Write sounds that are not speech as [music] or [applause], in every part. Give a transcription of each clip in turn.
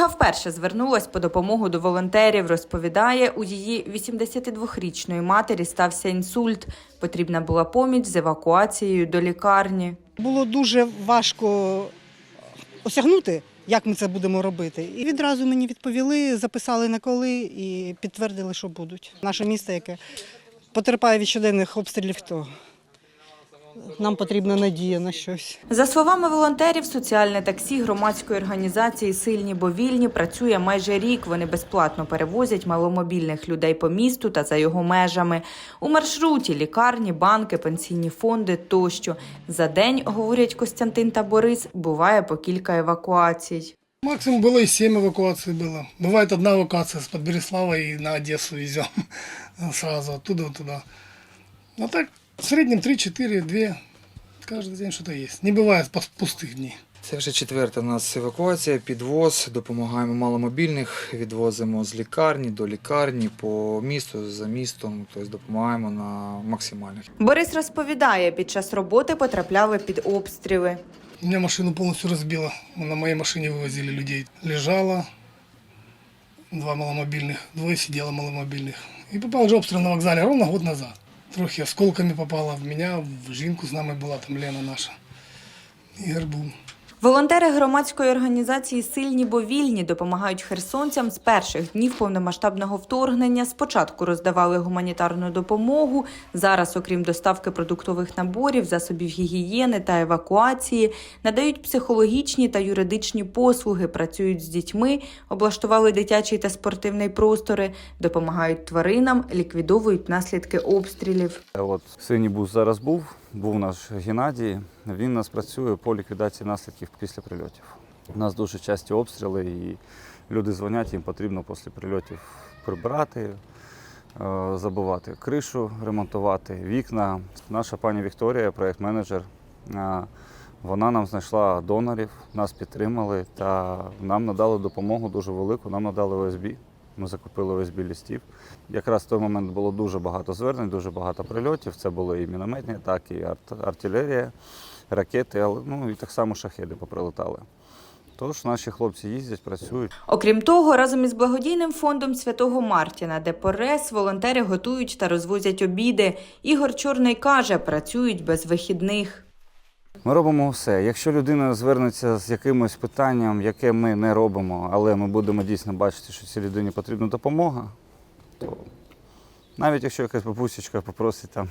Ольга вперше звернулась по допомогу до волонтерів. Розповідає, у її 82-річної матері стався інсульт. Потрібна була поміч з евакуацією до лікарні. Було дуже важко осягнути, як ми це будемо робити. І відразу мені відповіли, записали на коли і підтвердили, що будуть. Наше місто, яке потерпає від щоденних обстрілів, то нам потрібна надія на щось. За словами волонтерів, соціальне таксі громадської організації Сильні бо вільні працює майже рік. Вони безплатно перевозять маломобільних людей по місту та за його межами. У маршруті лікарні, банки, пенсійні фонди тощо. За день, говорять Костянтин та Борис, буває по кілька евакуацій. Максимум было и 7 эвакуаций было. Бывает одна эвакуация с Береслава и на Одессу везем [laughs] сразу оттуда вот туда. А так в среднем 3-4, 2. Каждый день что-то есть. Не бывает пус- пустых дней. Це вже четверта у нас евакуація, підвоз, допомагаємо маломобільних, відвозимо з лікарні до лікарні по місту, за містом, тобто допомагаємо на максимальних. Борис розповідає, під час роботи потрапляли під обстріли. У меня машину полностью разбило. На моей машине вывозили людей. Лежало два маломобильных, двое сидело маломобильных. И попал же обстрел на вокзале ровно год назад. Трохи осколками попала в мене, в жінку з нами була там Лена наша. Ігор Гербун. Волонтери громадської організації Сильні бо вільні допомагають херсонцям з перших днів повномасштабного вторгнення. Спочатку роздавали гуманітарну допомогу. Зараз, окрім доставки продуктових наборів, засобів гігієни та евакуації, надають психологічні та юридичні послуги, працюють з дітьми, облаштували дитячий та спортивний простори, допомагають тваринам, ліквідовують наслідки обстрілів. От синій бус зараз був, був наш Геннадій. Він нас працює по ліквідації наслідків після прильотів. У нас дуже часті обстріли, і люди дзвонять, їм потрібно після прильотів прибирати, е, забивати кришу, ремонтувати вікна. Наша пані Вікторія, проєкт-менеджер, е, вона нам знайшла донорів, нас підтримали та нам надали допомогу дуже велику. Нам надали ОСБ. Ми закупили ОСБ лістів. Якраз в той момент було дуже багато звернень, дуже багато прильотів. Це були і мінометні атаки, і арт- артилерія, ракети, ну і так само шахеди поприлетали. Тож наші хлопці їздять, працюють. Окрім того, разом із благодійним фондом Святого Мартіна, де Порес, волонтери готують та розвозять обіди. Ігор Чорний каже, працюють без вихідних. Ми робимо все. Якщо людина звернеться з якимось питанням, яке ми не робимо, але ми будемо дійсно бачити, що цій людині потрібна допомога, то навіть якщо якась бабусечка попросить там,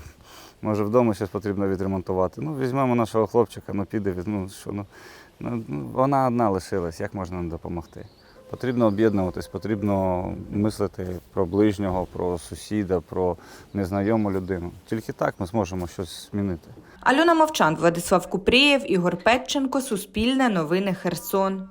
може вдома щось потрібно відремонтувати. Ну, візьмемо нашого хлопчика, ну піде, ну що ну, ну ну, вона одна лишилась, як можна не допомогти? Потрібно об'єднуватись, потрібно мислити про ближнього, про сусіда, про незнайому людину. Тільки так ми зможемо щось змінити. Альона Мовчан, Владислав Купрієв, Ігор Петченко, Суспільне, Новини Херсон.